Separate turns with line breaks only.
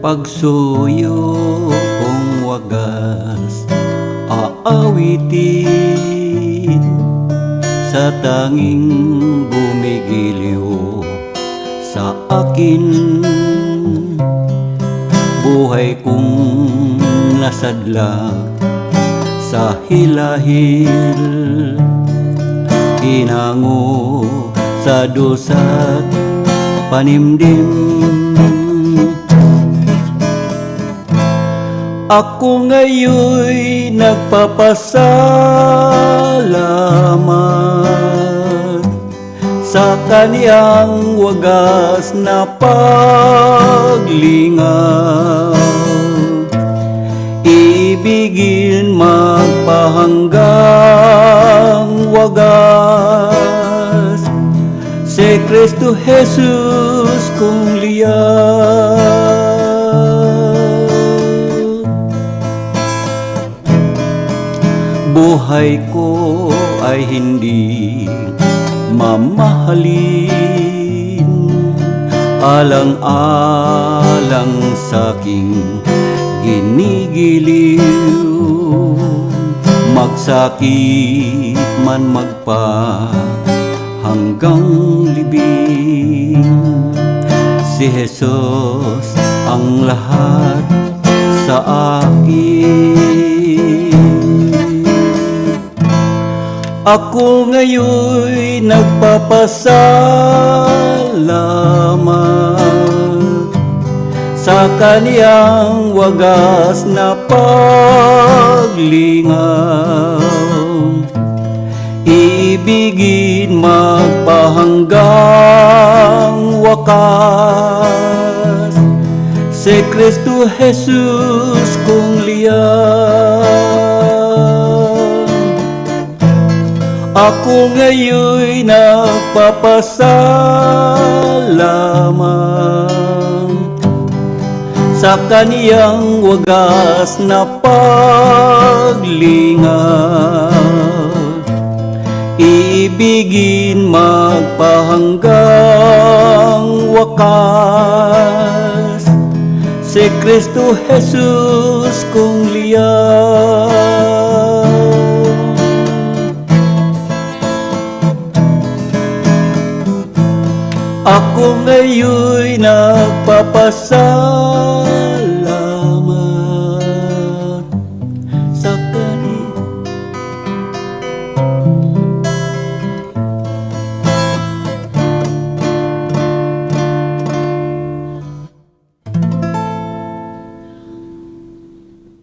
pagsuyo kong wagas aawitin sa tanging bumigiliw sa akin. Buhay kong nasadla sa hilahil inango sa dusat panimdim Ako ngayon'y nagpapasalamat sa kaniyang wagas na paglingaw. Ibigin magpahanggang wagas si Kristo Jesus kong liyaw. Buhay ko ay hindi mamahalin. Alang-alang sa'king ginigiliw Magsakit man magpa hanggang libing. Si Jesus ang lahat sa akin ako ngayon'y nagpapasalamat sa kaniyang wagas na paglingaw. Ibigin magpahanggang wakas si Kristo Jesus kong Ako ngayon'y nagpapasalamat sa kaniyang wagas na paglingaw. Ibigin magpahanggang wakas si Kristo Jesus kong liyaw. Ako ngayon'y nagpapasalamat